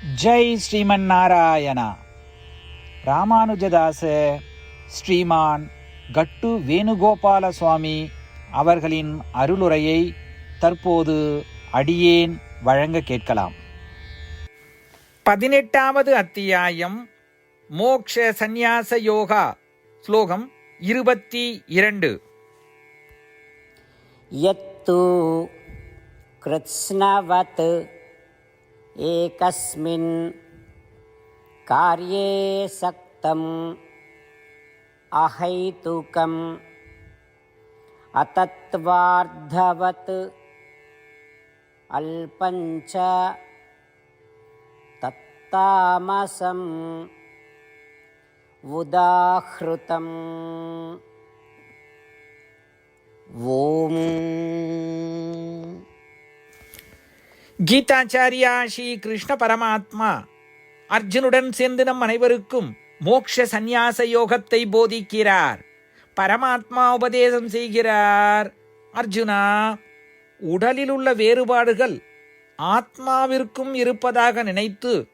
ஜெய் ஸ்ரீமன் நாராயணா. ராமானுஜதாச ஸ்ரீமான் கட்டு வேணுகோபால சுவாமி அவர்களின் அருளுரையை தற்போது அடியேன் வழங்க கேட்கலாம். பதினெட்டாவது அத்தியாயம் மோக்ஷ சந்நியாச யோகா ஸ்லோகம் இருபத்தி இரண்டு. எத்து கிருத்ஸ்னவத் एकस्मिन् कार्ये सक्तम् अहैतुकम् अतत्त्वार्धवत् अल्पञ्च तत्तामसम् उदाहृतम्। ॐ கீதாச்சாரியா ஸ்ரீ கிருஷ்ண பரமாத்மா. அர்ஜுனுடன் சேர்ந்து நம் அனைவருக்கும் மோக்ஷ சந்நியாச யோகத்தை போதிக்கிறார். பரமாத்மா உபதேசம் செய்கிறார். அர்ஜுனா உடலில் உள்ள வேறுபாடுகள் ஆத்மாவிற்கும் இருப்பதாக நினைத்து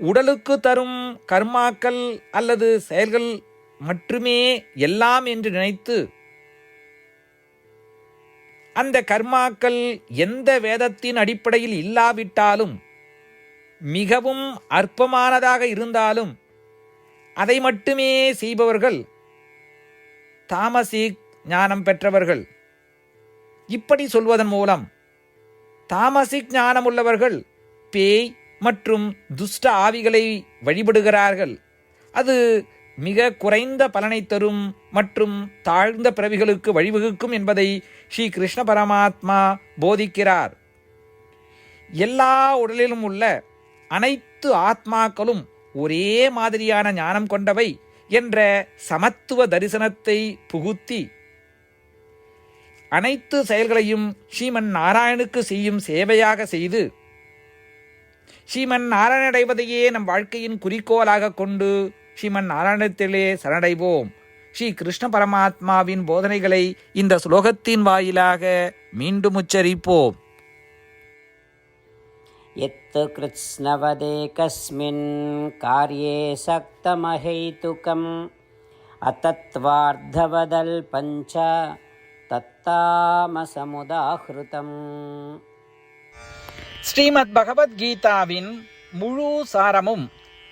உடலுக்கு தரும் கர்மாக்கள் அல்லது செயல்கள் மட்டுமே எல்லாம் என்று நினைத்து அந்த கர்மாக்கள் எந்த வேதத்தின் அடிப்படையில் இல்லாவிட்டாலும் மிகவும் அற்பமானதாக இருந்தாலும் அதை மட்டுமே செய்பவர்கள் தாமசிக் ஞானம் பெற்றவர்கள். இப்படி சொல்வதன் மூலம் தாமசிக் ஞானம் உள்ளவர்கள் பேய் மற்றும் துஷ்ட ஆவிகளை வழிபடுகிறார்கள். அது மிக குறைந்த பலனை தரும் மற்றும் தாழ்ந்த பிறவிகளுக்கு வழிவகுக்கும் என்பதை ஸ்ரீ கிருஷ்ண பரமாத்மா போதிக்கிறார். எல்லா உடலிலும் உள்ள அனைத்து ஆத்மாக்களும் ஒரே மாதிரியான ஞானம் கொண்டவை என்ற சமத்துவ தரிசனத்தை புகுத்தி அனைத்து செயல்களையும் ஸ்ரீமன் நாராயணுக்கு செய்யும் சேவையாக செய்து ஸ்ரீமன் நாராயணடைவதையே நம் வாழ்க்கையின் குறிக்கோளாக கொண்டு ஸ்ரீமன் நாராயணத்திலே சரணடைவோம் ஸ்ரீ கிருஷ்ண பரமாத்மாவின் போதனைகளை இந்த ஸ்லோகத்தின் வாயிலாக மீண்டும் உச்சரிப்போம் यत् कृत्स्नवदेकस्मिन् कार्ये सक्तमहैतुकम् अतत्त्वार्धवदल्पञ्च तत्तामसमुदाहृतम् ஸ்ரீமத் பகவத்கீதாவின் முழு சாரமும்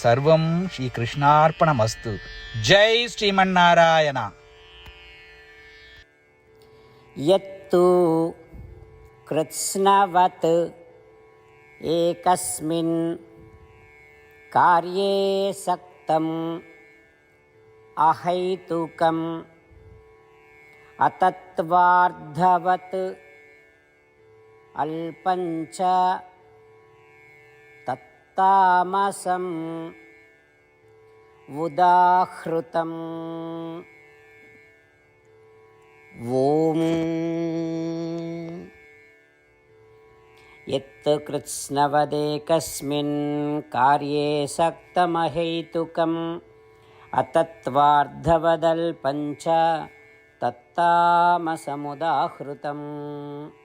సర్వం శ్రీకృష్ణార్పణమస్తు జై శ్రీమన్నారాయణ యత్తు कृत्स्नवत् एकस्मिन् कार्ये सक्तम् अहैतुकम् अतत्त्वार्धवत् अल्पञ्च तत्तामसम् उदाहृतम्। ॐ। यत् कृत्स्नवदेकस्मिन् कार्ये सक्तमहैतुकम् अतत्त्वार्धवदल्पञ्च तत्तामसमुदाहृतम्